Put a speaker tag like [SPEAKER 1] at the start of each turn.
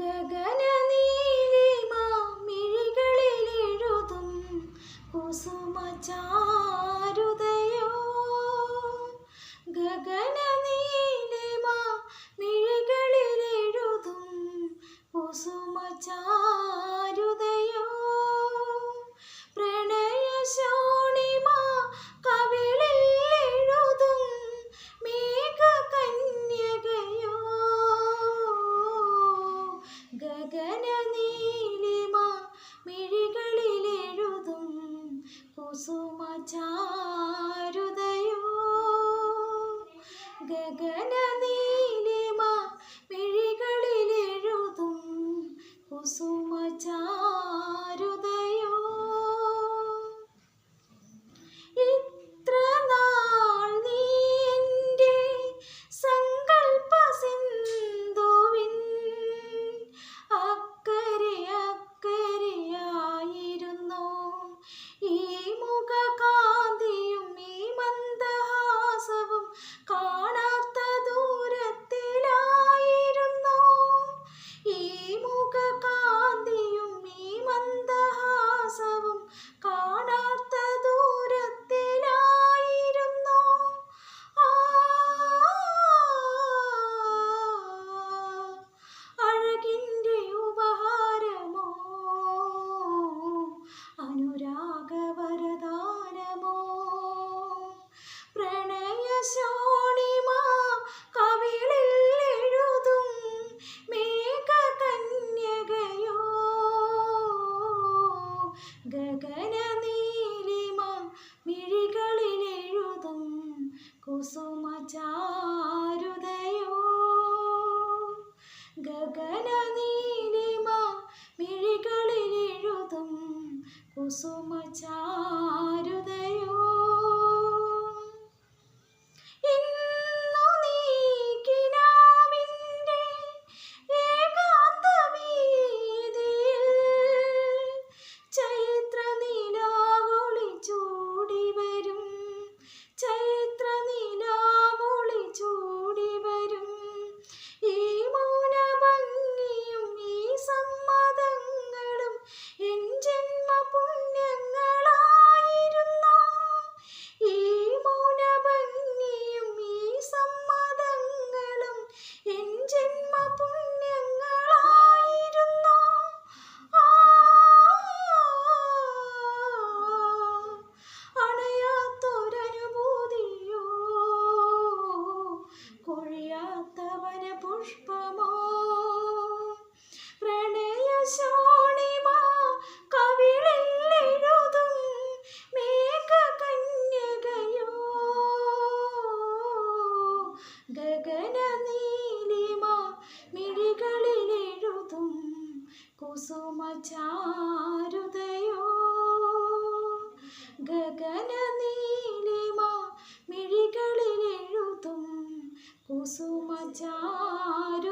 [SPEAKER 1] ഗഗനനീലിമ മിഴികളിലെഴുതും കുസുമചാരുതയോ കുസുമചാരുതയോ കുസുമചാരുതയോ പുഷ്പമോ? പ്രണയശോണിമ കവിളെഴുതും മേഘകന്യകയോ? ഗഗന നീലിമ മിഴികളിലെഴുതും കുസുമചാരുതയോ? ഗഗന നീലിമ മിഴികളിലെഴുതും കുസു হাজার